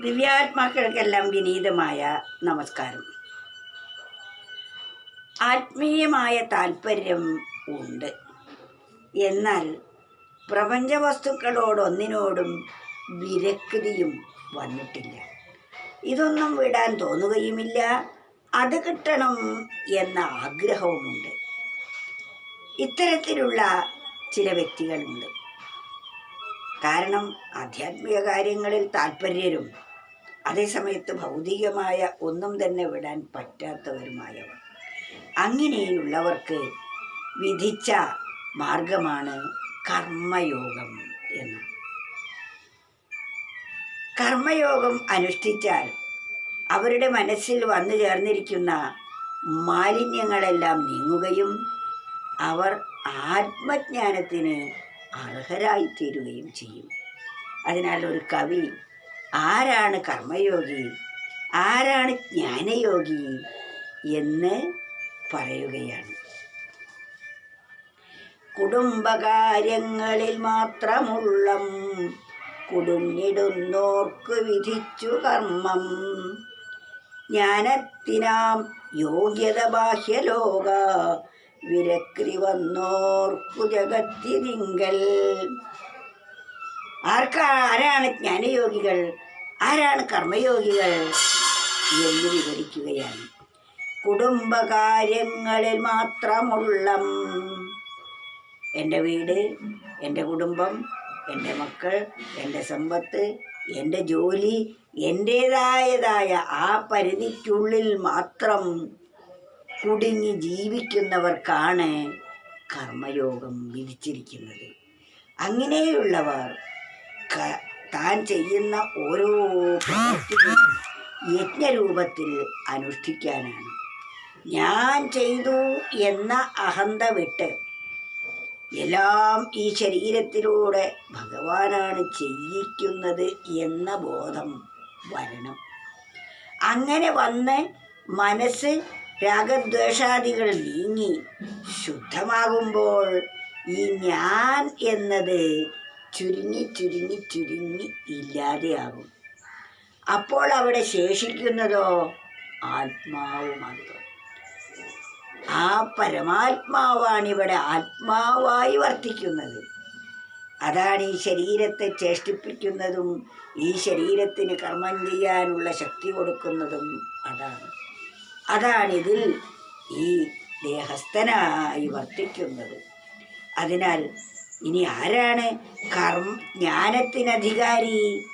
ദിവ്യാത്മാക്കൾക്കെല്ലാം വിനീതമായ നമസ്കാരം. ആത്മീയമായ താല്പര്യം ഉണ്ട്. എന്നാൽ പ്രപഞ്ച വസ്തുക്കളോടൊന്നിനോടും വിരക്തിയും വന്നിട്ടില്ല. ഇതൊന്നും വിടാൻ തോന്നുകയുമില്ല. അത് കിട്ടണം എന്ന ആഗ്രഹവുമുണ്ട്. ഇത്തരത്തിലുള്ള ചില വ്യക്തികളുണ്ട്. കാരണം ആധ്യാത്മിക കാര്യങ്ങളിൽ താല്പര്യരും അതേസമയത്ത് ഭൗതികമായ ഒന്നും തന്നെ വിടാൻ പറ്റാത്തവരുമായവർ. അങ്ങനെയുള്ളവർക്ക് വിധിച്ച മാർഗമാണ് കർമ്മയോഗം എന്ന്. കർമ്മയോഗം അനുഷ്ഠിച്ചാൽ അവരുടെ മനസ്സിൽ വന്നു ചേർന്നിരിക്കുന്ന മാലിന്യങ്ങളെല്ലാം നീങ്ങുകയും അവർ ആത്മജ്ഞാനത്തിന് അർഹരായിത്തീരുകയും ചെയ്യും. അതിനാൽ ഒരു കവി ആരാണ് കർമ്മയോഗി? ആരാണ് ജ്ഞാനയോഗി? എന്ന് പറയുകയാണ്. കുടുംബകാര്യങ്ങളിൽ മാത്രമുള്ളം കുടുങ്ങിടുന്നോർക്ക് വിധിച്ചു കർമ്മം. ജ്ഞാനത്തിനാം യോഗ്യത ബാഹ്യലോക വിരക്രി വന്നോർക്കു ജഗത്തിരിങ്കൽ ആർക്കാ ആരാണ് ജ്ഞാനയോഗികൾ? ആരാണ് കർമ്മയോഗികൾ? എന്ന് വിവരിക്കുകയാണ്. കുടുംബകാര്യങ്ങളിൽ മാത്രമുള്ള. എന്റെ വീട് എന്റെ കുടുംബം എന്റെ മക്കൾ എന്റെ സമ്പത്ത് എന്റെ ജോലി എന്റേതായതായ ആ പരിധിക്കുള്ളിൽ മാത്രം കുടുങ്ങി ജീവിക്കുന്നവർക്കാണ് കർമ്മയോഗം വിധിച്ചിരിക്കുന്നത്. അങ്ങനെയുള്ളവർ താൻ ചെയ്യുന്ന ഓരോ പ്രവൃത്തിയും യജ്ഞരൂപത്തിൽ അനുഷ്ഠിക്കാനാണ്. ഞാൻ ചെയ്തു എന്ന അഹന്ത വിട്ട് എല്ലാം ഈ ശരീരത്തിലൂടെ ഭഗവാനാണ് ചെയ്യിക്കുന്നത് എന്ന ബോധം വരണം. അങ്ങനെ വന്ന് മനസ്സ് രാഗദ്വേഷാദികൾ നീങ്ങി ശുദ്ധമാകുമ്പോൾ ഈ ഞാൻ എന്നത് ചുരുങ്ങി ചുരുങ്ങി ചുരുങ്ങി ഇല്ലാതെയാകും. അപ്പോൾ അവിടെ ശേഷിക്കുന്നതോ? ആത്മാവ് മാത്രം. ആ പരമാത്മാവാണ് ഇവിടെ ആത്മാവായി വർത്തിക്കുന്നത്. അതാണ് ഈ ശരീരത്തെ ചേഷ്ടിപ്പിക്കുന്നതും ഈ ശരീരത്തിന് കർമ്മം ചെയ്യാനുള്ള ശക്തി കൊടുക്കുന്നതും അതാണ്. അതാണിതിൽ ഈ ദേഹസ്ഥനായി വർത്തിക്കുന്നത്. അതിനാൽ ഇനി ആരാണ്? കർമ്മ ജ്ഞാനത്തിനധികാരി.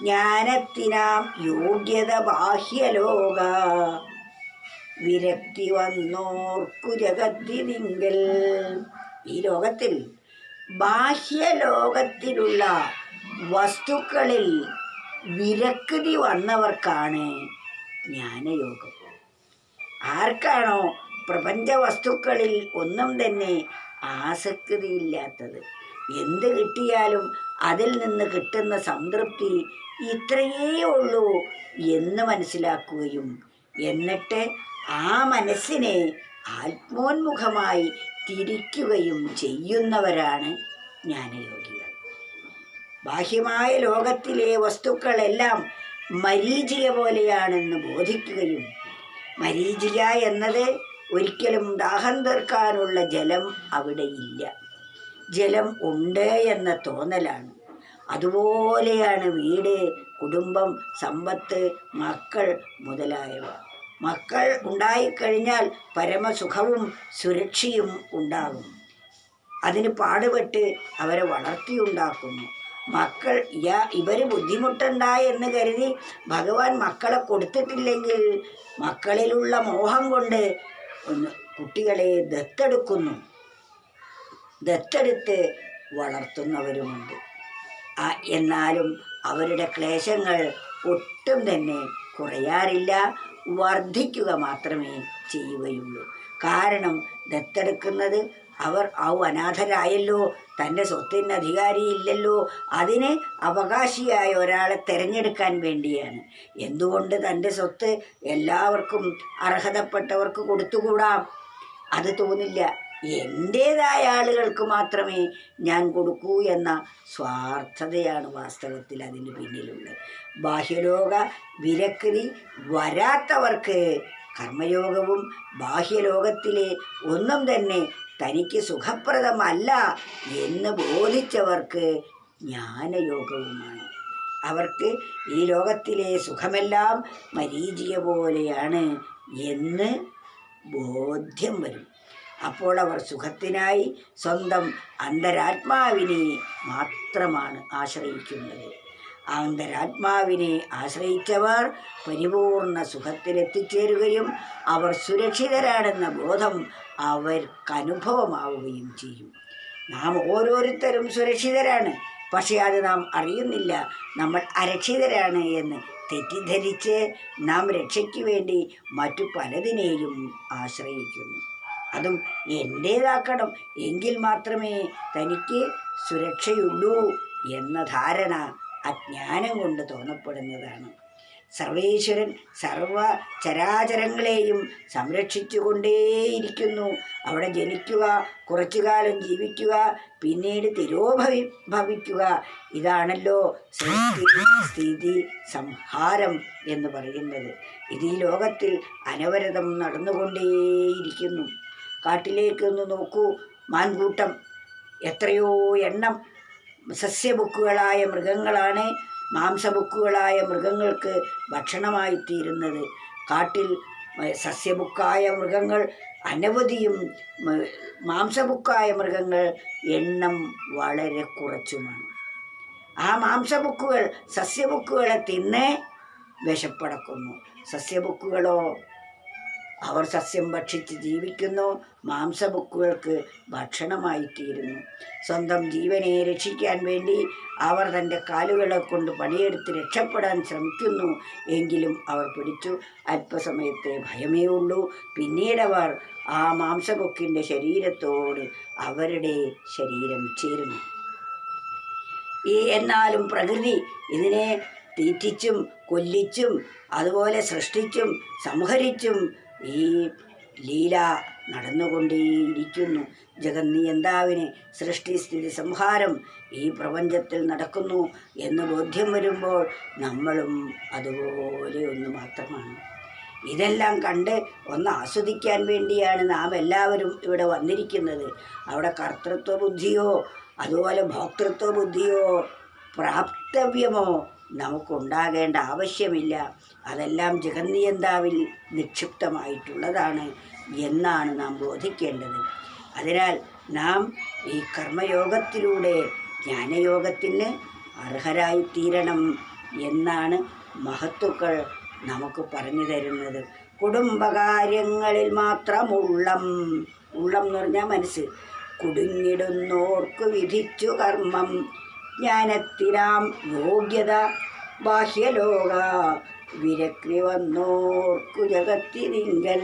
ജ്ഞാനത്തിനാം യോഗ്യത ബാഹ്യലോക വിരക്തി വന്നോർക്കു ജഗത്തിരിങ്കൽ ഈ ലോകത്തിൽ ബാഹ്യലോകത്തിലുള്ള വസ്തുക്കളിൽ വിരക്തി വന്നവർക്കാണ് ജ്ഞാനയോഗം. ആർക്കാണോ പ്രപഞ്ച വസ്തുക്കളിൽ ഒന്നും തന്നെ ആസക്തിയില്ലാത്തത്. എന്ത് കിട്ടിയാലും അതിൽ നിന്ന് കിട്ടുന്ന സംതൃപ്തി ഇത്രയേ ഉള്ളൂ എന്ന് മനസ്സിലാക്കുകയും എന്നിട്ട് ആ മനസ്സിനെ ആത്മോന്മുഖമായി തിരിക്കുകയും ചെയ്യുന്നവരാണ് ജ്ഞാനയോഗികൾ. ബാഹ്യമായ ലോകത്തിലെ വസ്തുക്കളെല്ലാം മരീചിക പോലെയാണെന്ന് ബോധിക്കുകയും മരീചിക എന്നത് ഒരിക്കലും ദാഹം തീർക്കാനുള്ള ജലം അവിടെ ഇല്ല. ജലം ഉണ്ട് എന്ന തോന്നലാണ്. അതുപോലെയാണ് വീട് കുടുംബം സമ്പത്ത് മക്കൾ മുതലായവ. മക്കൾ ഉണ്ടായിക്കഴിഞ്ഞാൽ പരമസുഖവും സുരക്ഷയും ഉണ്ടാകും. അതിന് പാടുപെട്ട് അവരെ വളർത്തിയുണ്ടാക്കുന്നു. മക്കൾ യാ ഇവർ ബുദ്ധിമുട്ടണ്ട എന്ന് കരുതി ഭഗവാൻ മക്കളെ കൊടുത്തിട്ടില്ലെങ്കിൽ മക്കളിലുള്ള മോഹം കൊണ്ട് കുട്ടികളെ ദത്തെടുക്കുന്നു. ദത്തെടുത്ത് വളർത്തുന്നവരുമുണ്ട്. എന്നാലും അവരുടെ ക്ലേശങ്ങൾ ഒട്ടും തന്നെ കുറയാറില്ല. വർദ്ധിക്കുക മാത്രമേ ചെയ്യുകയുള്ളൂ. കാരണം ദത്തെടുക്കുന്നത് അവർ ആ അനാഥരായല്ലോ തന്റെ സ്വത്തിന് അധികാരിയില്ലല്ലോ. അതിന് അവകാശിയായ ഒരാളെ തിരഞ്ഞെടുക്കാൻ വേണ്ടിയാണ്. എന്തുകൊണ്ട് തന്റെ സ്വത്ത് എല്ലാവർക്കും അർഹതപ്പെട്ടവർക്ക് കൊടുത്തുകൂടാം? അത് തോന്നില്ല. എന്റേതായ ആളുകൾക്ക് മാത്രമേ ഞാൻ കൊടുക്കൂ എന്ന സ്വാർത്ഥതയാണ് വാസ്തവത്തിൽ അതിന് പിന്നിലുള്ളത്. ബാഹ്യലോക വിരക്തി വരാത്തവർക്ക് കർമ്മയോഗവും ബാഹ്യലോകത്തിലെ ഒന്നും തന്നെ തനിക്ക് സുഖപ്രദമല്ല എന്ന് ബോധിച്ചവർക്ക് ജ്ഞാനയോഗവുമാണ്. അവർക്ക് ഈ ലോകത്തിലെ സുഖമെല്ലാം മരീചിയ പോലെയാണ് എന്ന് ബോധ്യം വരും. അപ്പോൾ അവർ സുഖത്തിനായി സ്വന്തം അന്തരാത്മാവിനെ മാത്രമാണ് ആശ്രയിക്കുന്നത്. അന്തരാത്മാവിനെ ആശ്രയിച്ചവർ പരിപൂർണ സുഖത്തിലെത്തിച്ചേരുകയും അവർ സുരക്ഷിതരാണെന്ന ബോധം അവർക്ക് അനുഭവമാവുകയും ചെയ്യും. നാം ഓരോരുത്തരും സുരക്ഷിതരാണ്. പക്ഷേ അത് നാം അറിയുന്നില്ല. നമ്മൾ അരക്ഷിതരാണ് എന്ന് തെറ്റിദ്ധരിച്ച് നാം രക്ഷയ്ക്ക് വേണ്ടി മറ്റു പലതിനെയും ആശ്രയിക്കുന്നു. അതും എന്റേതാക്കണം എങ്കിൽ മാത്രമേ തനിക്ക് സുരക്ഷയുള്ളൂ എന്ന ധാരണ അജ്ഞാനം കൊണ്ട് തോന്നപ്പെടുന്നതാണ്. സർവേശ്വരൻ സർവ ചരാചരങ്ങളെയും സംരക്ഷിച്ചുകൊണ്ടേയിരിക്കുന്നു. അവിടെ ജനിക്കുക കുറച്ചു കാലം ജീവിക്കുക പിന്നീട് തിരോഭവി ഭവിക്കുക ഇതാണല്ലോ സൃഷ്ടി സ്ഥിതി സംഹാരം എന്ന് പറയുന്നത്. ഇത് ഈ ലോകത്തിൽ അനവരതം നടന്നുകൊണ്ടേയിരിക്കുന്നു. കാട്ടിലേക്കൊന്ന് നോക്കൂ. മാൻകൂട്ടം. എത്രയോ എണ്ണം സസ്യബുക്കുകളായ മൃഗങ്ങളാണ് മാംസബുക്കുകളായ മൃഗങ്ങൾക്ക് ഭക്ഷണമായി തീരുന്നത് കാട്ടിൽ സസ്യബുക്കായ മൃഗങ്ങൾ അനവധിയും മാംസബുക്കായ മൃഗങ്ങൾ എണ്ണം വളരെ കുറച്ചുമാണ്. ആ മാംസബുക്കുകൾ സസ്യബുക്കുകളെ തിന്നേ വിശപ്പടക്കുന്നു. സസ്യബുക്കുകളോ അവർ സസ്യം ഭക്ഷിച്ച് ജീവിക്കുന്നു. മാംസബുക്കുകൾക്ക് ഭക്ഷണമായി തീരുന്നു സ്വന്തം ജീവനെ രക്ഷിക്കാൻ വേണ്ടി അവർ തന്റെ കാലുകളെ കൊണ്ട് പണിയെടുത്ത് രക്ഷപ്പെടാൻ ശ്രമിക്കുന്നു. എങ്കിലും അവർ പിടിച്ചു. അല്പസമയത്തെ ഭയമേ ഉള്ളൂ. പിന്നീട് അവർ ആ മാംസബുക്കിന്റെ ശരീരത്തോട് അവരുടെ ശരീരം ചേരുന്നു. ഈ എന്നാലും പ്രകൃതി ഇതിനെ തീറ്റിച്ചും കൊല്ലിച്ചും അതുപോലെ സൃഷ്ടിച്ചും സംഹരിച്ചും ഈ ലീല നടന്നുകൊണ്ടേയിരിക്കുന്നു. ജഗന്നിയന്താവിന് സൃഷ്ടി സ്ഥിതി സംഹാരം ഈ പ്രപഞ്ചത്തിൽ നടക്കുന്നു എന്ന് ബോധ്യം വരുമ്പോൾ നമ്മളും അതുപോലെ ഒന്ന് മാത്രമാണ്. ഇതെല്ലാം കണ്ട് ഒന്ന് ആസ്വദിക്കാൻ വേണ്ടിയാണ് നാം എല്ലാവരും ഇവിടെ വന്നിരിക്കുന്നത്. അവിടെ കർത്തൃത്വ ബുദ്ധിയോ അതുപോലെ ഭോക്തൃത്വ ബുദ്ധിയോ പ്രാപ്തവ്യമോ നമുക്കുണ്ടാകേണ്ട ആവശ്യമില്ല. അതെല്ലാം ജഗന്നിയന്താവിൽ നിക്ഷിപ്തമായിട്ടുള്ളതാണ് എന്നാണ് നാം ബോധിക്കേണ്ടത്. അതിനാൽ നാം ഈ കർമ്മയോഗത്തിലൂടെ ജ്ഞാനയോഗത്തിന് അർഹരായിത്തീരണം എന്നാണ് മഹത്തുക്കൾ നമുക്ക് പറഞ്ഞു തരുന്നത്. കുടുംബകാര്യങ്ങളിൽ മാത്രം ഉള്ളം ഉള്ളം എന്ന് പറഞ്ഞാൽ മനസ്സ്. കുടുങ്ങിടുന്നോർക്ക് വിധിച്ചു കർമ്മം. ജ്ഞാനത്തിനാം യോഗ്യത. ബാഹ്യലോക വിരക്തി വന്നോർക്കു ജഗത്തിരിങ്കൽ